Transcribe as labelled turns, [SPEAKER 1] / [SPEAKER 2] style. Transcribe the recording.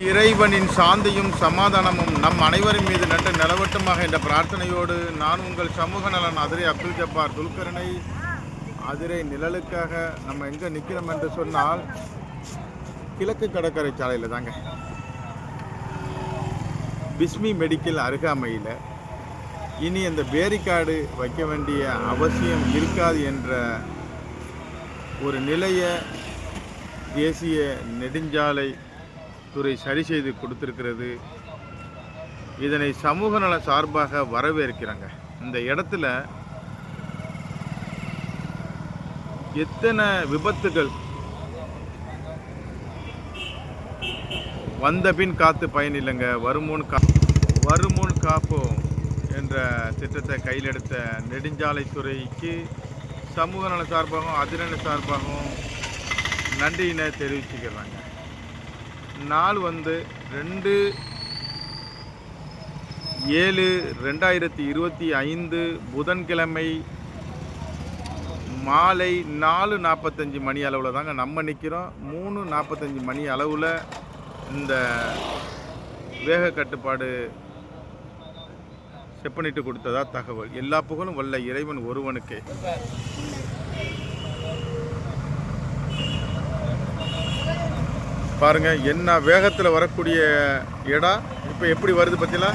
[SPEAKER 1] இறைவனின் சாந்தியும் சமாதானமும் நம் அனைவரின் மீது நட்டு நிலவட்டுமாக என்ற பிரார்த்தனையோடு நான் உங்கள் சமூக நலன் அதிரை அப்துல் ஜப்பார் துல்கரனை அதிரை நிழலுக்காக நம்ம எங்கே நிற்கிறோம் என்று சொன்னால் கிழக்கு கடற்கரை சாலையில் தாங்க. பிஸ்மி மெடிக்கல் அருகாமையில் இனி அந்த பேரிக்காடு வைக்க வேண்டிய அவசியம் இருக்காது என்ற ஒரு நிலையை தேசிய நெடுஞ்சாலை துறை சரி செய்து கொடுத்துருக்கிறது. இதனை சமூக நல சார்பாக வரவேற்கிறாங்க. இந்த இடத்துல எத்தனை விபத்துகள் வந்த பின் காத்து பயனில்லைங்க. வருமுன் கா வருமுன் காப்போம் என்ற திட்டத்தை கையில் எடுத்த நெடுஞ்சாலைத்துறைக்கு சமூக நல சார்பாகவும் அதிரன சார்பாகவும் நன்றியினை தெரிவிச்சுக்கிறாங்க. நாள் வந்து ரெண்டு ஏழு ரெண்டாயிரத்தி இருபத்தி ஐந்து புதன்கிழமை மாலை நாலு நாற்பத்தஞ்சு மணி அளவில் தாங்க நம்ம நிற்கிறோம் மூணு நாற்பத்தஞ்சு மணி அளவில் இந்த வேக கட்டுப்பாடு செப்பனிட்டு கொடுத்ததா தகவல். எல்லா புகழும் வல்ல இறைவன் ஒருவனுக்கே. பாருங்கள் என்ன வேகத்தில் வரக்கூடிய இடம் இப்போ எப்படி வருது பார்த்தீங்களா?